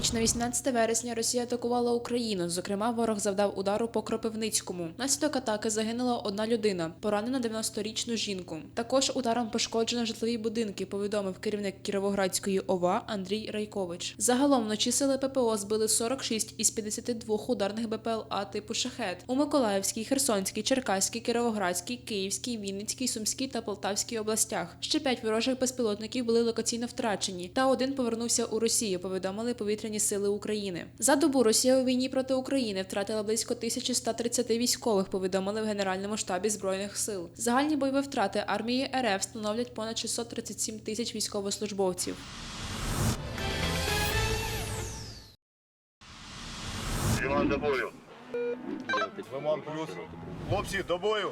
ніч на 18 вересня Росія атакувала Україну. Зокрема, ворог завдав удару по Кропивницькому. Внаслідок атаки загинула одна людина, поранена 90-річну жінку. Також ударом пошкоджено житлові будинки. Повідомив керівник Кіровоградської ОВА Андрій Райкович. Загалом вночі сили ППО збили 46 із 52 ударних БПЛА типу шахет у Миколаївській, Херсонській, Черкаській, Кіровоградській, Київській, Вінницькій, Сумській та Полтавській областях. Ще п'ять ворожих безпілотників були локаційно втрачені, та один повернувся у Росію. Повідомили повітряні сили України. За добу Росія у війні проти України втратила близько 1130 військових. Повідомили в Генеральному штабі збройних сил. Загальні бойові втрати армії РФ становлять понад 637 тисяч військовослужбовців. Іван до бою. Лимон плюс. Хлопці, до бою.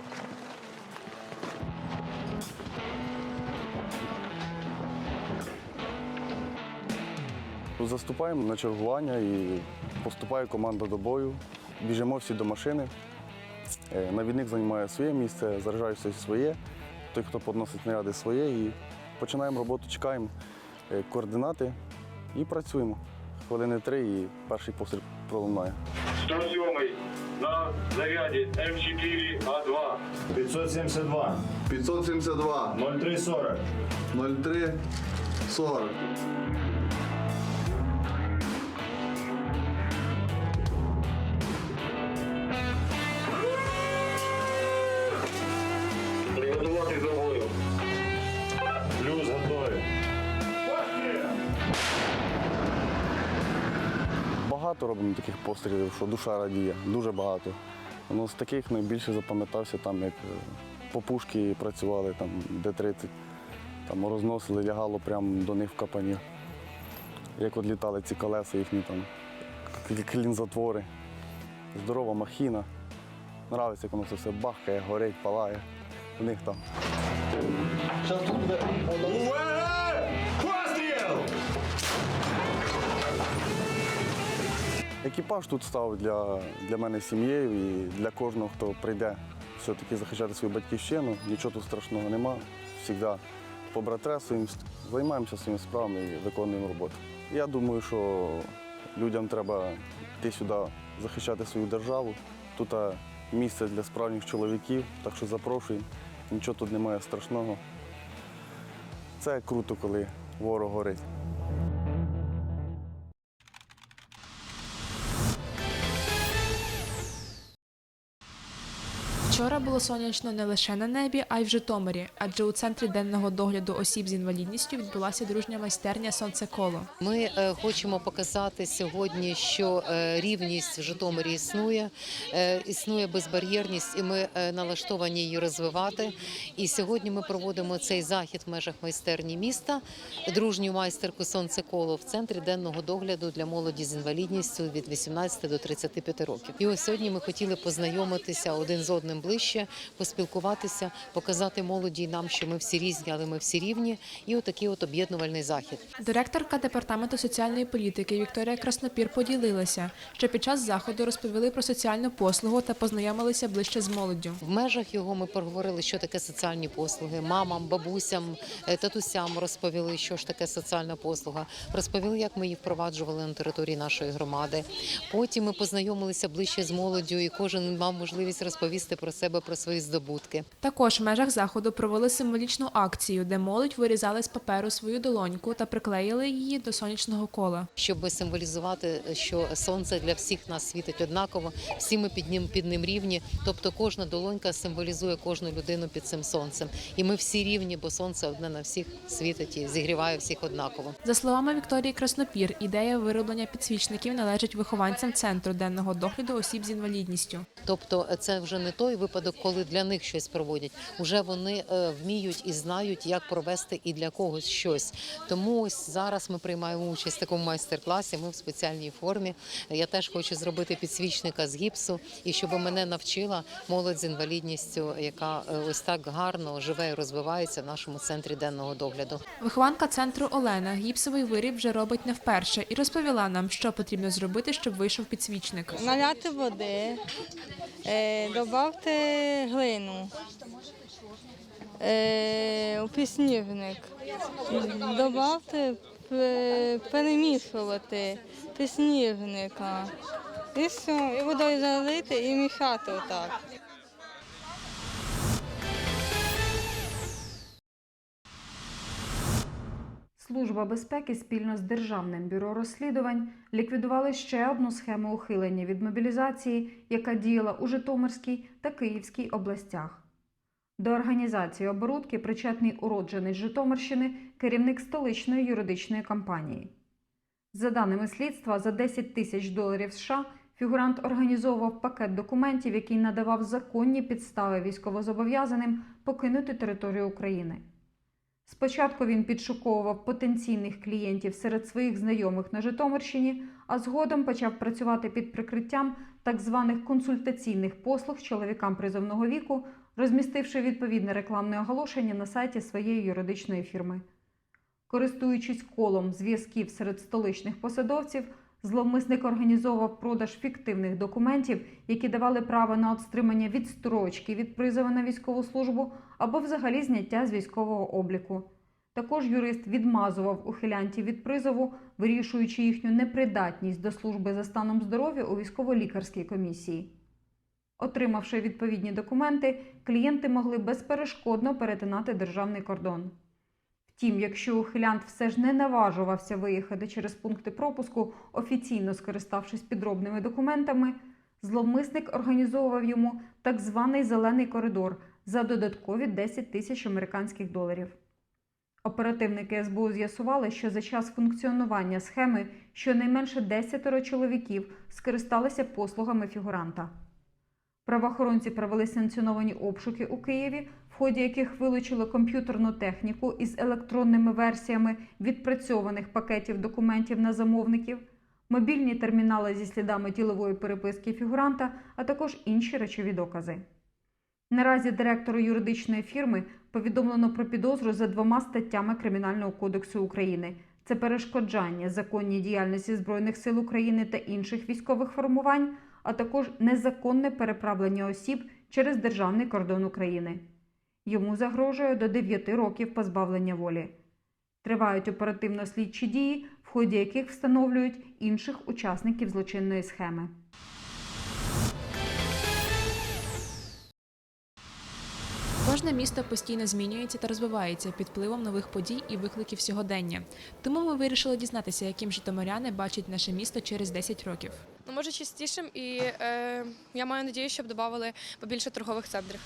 Заступаємо на чергування і поступає команда до бою. Біжимо всі до машини. Е, Навідник займає своє місце, заряджається своє. Той, хто підносить снаряди своє, і починаємо роботу, чекаємо е, координати і працюємо. Хвилини три і перший постріл пролунає. 107 на заряді М4А2. 572. 572 0340. 03 Багато робимо таких пострілів, що душа радіє, дуже багато. Ну, з таких найбільше запам'ятався, там, як е, по пушки працювали, там, Д-30, там розносили, лягало прямо до них в капані. Як от літали ці колеса їхні там, клінзатвори. Здорова махіна. Нравиться, як воно це все бахкає, горить, палає. У них там. УВГ! Екіпаж тут став для, для мене сім'єю і для кожного, хто прийде все-таки захищати свою батьківщину. Нічого тут страшного нема. Завжди побратресуємо, займаємося своїми справами і виконуємо роботу. Я думаю, що людям треба йти сюди захищати свою державу. Тут місце для справжніх чоловіків, так що запрошуємо. Нічого тут немає страшного. Це круто, коли ворог горить. Вчора було сонячно не лише на небі, а й в Житомирі, адже у центрі денного догляду осіб з інвалідністю відбулася дружня майстерня Сонцеколо. Ми е, хочемо показати сьогодні, що е, рівність в Житомирі існує, е, існує безбар'єрність, і ми налаштовані її розвивати. І сьогодні ми проводимо цей захід в межах майстерні міста, дружню майстерку Сонцеколо в центрі денного догляду для молоді з інвалідністю від 18 до 35 років. І ось сьогодні ми хотіли познайомитися один з одним ближче, поспілкуватися, показати молоді нам, що ми всі різні, але ми всі рівні. І отакий от об'єднувальний захід. Директорка департаменту соціальної політики Вікторія Краснопір поділилася, що під час заходу розповіли про соціальну послугу та познайомилися ближче з молоддю. В межах його ми проговорили, що таке соціальні послуги. Мамам, бабусям, е, татусям розповіли, що ж таке соціальна послуга. Розповіли, як ми її впроваджували на території нашої громади. Потім ми познайомилися ближче з молоддю, і кожен мав можливість розповісти про себе, про свої здобутки. Також в межах заходу провели символічну акцію, де молодь вирізали з паперу свою долоньку та приклеїли її до сонячного кола. щоб символізувати, що сонце для всіх нас світить однаково, всі ми під ним під ним рівні. Тобто кожна долонька символізує кожну людину під цим сонцем. І ми всі рівні, бо сонце одне на всіх світить і зігріває всіх однаково. За словами Вікторії Краснопір, ідея вироблення підсвічників належить вихованцям центру денного догляду осіб з інвалідністю. Тобто, це вже не той випадок, коли для них щось проводять. Уже вони е, вміють і знають, як провести і для когось щось. Тому ось зараз ми приймаємо участь в такому майстер-класі. Ми в спеціальній формі. Я теж хочу зробити підсвічника з гіпсу, і щоб мене навчила молодь з інвалідністю, яка е, ось так гарно живе і розвивається в нашому центрі денного догляду. Вихованка центру Олена гіпсовий виріб вже робить не вперше і розповіла нам, що потрібно зробити, щоб вийшов підсвічник. Наляти води, е, додати глину, е, піснівник, добавте перемішувати піснівника. І все, і водою залити і мішати отак. Служба безпеки спільно з Державним бюро розслідувань ліквідували ще одну схему ухилення від мобілізації, яка діяла у Житомирській та Київській областях. До організації оборудки причетний уродженець Житомирщини, керівник столичної юридичної компанії. За даними слідства, за 10 тисяч доларів США фігурант організовував пакет документів, який надавав законні підстави військовозобов'язаним покинути територію України. Спочатку він підшуковував потенційних клієнтів серед своїх знайомих на Житомирщині, а згодом почав працювати під прикриттям так званих консультаційних послуг чоловікам призовного віку, розмістивши відповідне рекламне оголошення на сайті своєї юридичної фірми. Користуючись колом зв'язків серед столичних посадовців, зловмисник організовував продаж фіктивних документів, які давали право на отстримання відстрочки від призову на військову службу або взагалі зняття з військового обліку. Також юрист відмазував ухилянтів від призову, вирішуючи їхню непридатність до служби за станом здоров'я у військово-лікарській комісії. Отримавши відповідні документи, клієнти могли безперешкодно перетинати державний кордон. Втім, якщо ухилянт все ж не наважувався виїхати через пункти пропуску, офіційно скориставшись підробними документами, зловмисник організовував йому так званий зелений коридор за додаткові 10 тисяч американських доларів. Оперативники СБУ з'ясували, що за час функціонування схеми щонайменше 10 чоловіків скористалися послугами фігуранта. Правоохоронці провели санкціоновані обшуки у Києві, ході яких вилучили комп'ютерну техніку із електронними версіями відпрацьованих пакетів документів на замовників, мобільні термінали зі слідами ділової переписки фігуранта, а також інші речові докази. Наразі директору юридичної фірми повідомлено про підозру за двома статтями Кримінального кодексу України: це перешкоджання законній діяльності Збройних сил України та інших військових формувань, а також незаконне переправлення осіб через державний кордон України. Йому загрожує до 9 років позбавлення волі. Тривають оперативно-слідчі дії, в ході яких встановлюють інших учасників злочинної схеми. Кожне місто постійно змінюється та розвивається під впливом нових подій і викликів сьогодення. Тому ми вирішили дізнатися, яким житомиряни бачать наше місто через 10 років. Ну, може, чистішим, і е, я маю надію, щоб додавали побільше торгових центрів.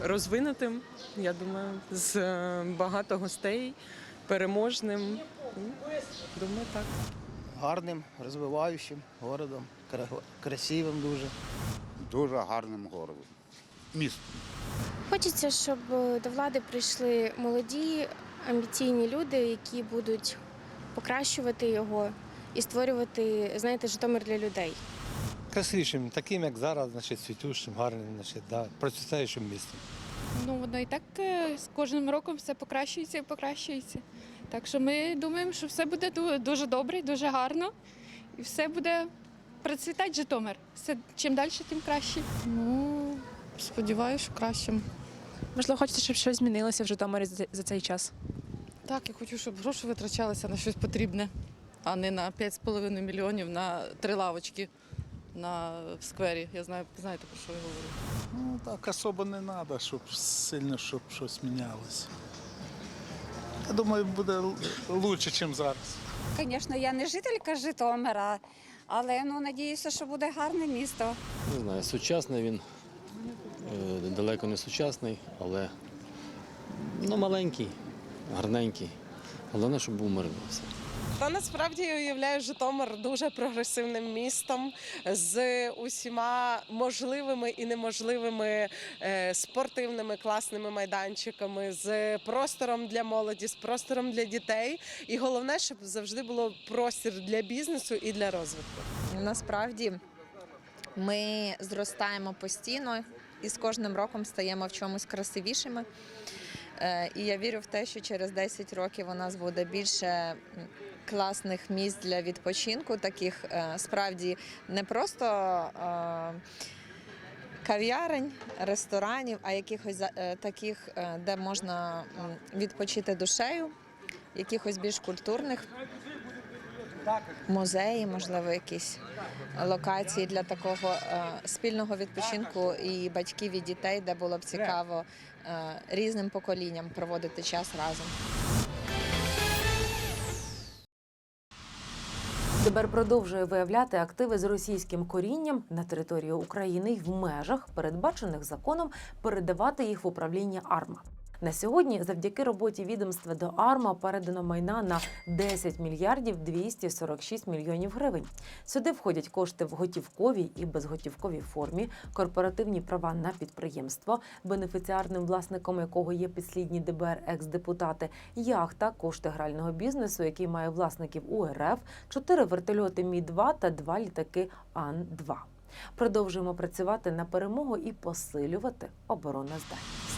Розвинутим, я думаю, з е, багато гостей, переможним. Думаю, так. гарним, розвиваючим городом, красивим дуже. Дуже гарним городом. Місто. Хочеться, щоб е, до влади прийшли молоді, амбіційні люди, які будуть покращувати його і створювати, знаєте, Житомир для людей. Красивішим, таким, як зараз, значить, цвітущим, гарним, значить, да, процвітаючим містом. Ну, воно і так е, з кожним роком все покращується і покращується. Так що ми думаємо, що все буде дуже добре, дуже гарно, і все буде процвітати Житомир. Все чим далі, тим краще. Ну, сподіваюся, що кращим. Можливо, хочете, щоб щось змінилося в Житомирі за цей час. Так, я хочу, щоб гроші витрачалися на щось потрібне, а не на 5,5 мільйонів на три лавочки на сквері. Я знаю, знаєте, про що я говорю. Ну так особо не треба, щоб сильно щоб щось мінялося. Я думаю, буде краще, ніж зараз. Звісно, я не жителька Житомира, але ну надіюся, що буде гарне місто. Не знаю, сучасний він е, далеко не сучасний, але ну, маленький, гарненький. Головне, щоб був мирний. Та насправді я уявляю Житомир дуже прогресивним містом з усіма можливими і неможливими е, спортивними класними майданчиками, з простором для молоді, з простором для дітей. І головне, щоб завжди було простір для бізнесу і для розвитку. Насправді ми зростаємо постійно і з кожним роком стаємо в чомусь красивішими. Е, І я вірю в те, що через 10 років у нас буде більше класних місць для відпочинку, таких е, справді не просто е, кав'ярень, ресторанів, а якихось е, таких, де можна відпочити душею, якихось більш культурних музеї, можливо, якісь локації для такого спільного відпочинку і батьків і дітей, де було б цікаво різним поколінням проводити час разом. ДБР продовжує виявляти активи з російським корінням на території України й в межах, передбачених законом, передавати їх в управління АРМА. На сьогодні, завдяки роботі відомства до АРМА, передано майна на 10 мільярдів 246 мільйонів гривень. Сюди входять кошти в готівковій і безготівковій формі, корпоративні права на підприємство, бенефіціарним власником якого є підслідні ДБР екс-депутати, яхта, кошти грального бізнесу, який має власників УРФ, чотири вертольоти Мі 2 та два літаки Ан 2 Продовжуємо працювати на перемогу і посилювати обороноздатність.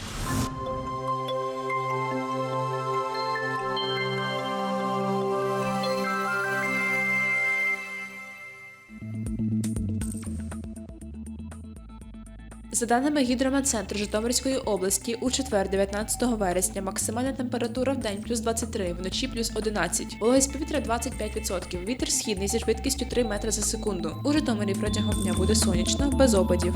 За даними гідрометцентру Житомирської області, у четвер, 19 вересня, максимальна температура в день плюс 23, вночі плюс 11. Вологість повітря 25%. Вітер східний зі швидкістю 3 метри за секунду. У Житомирі протягом дня буде сонячно, без опадів.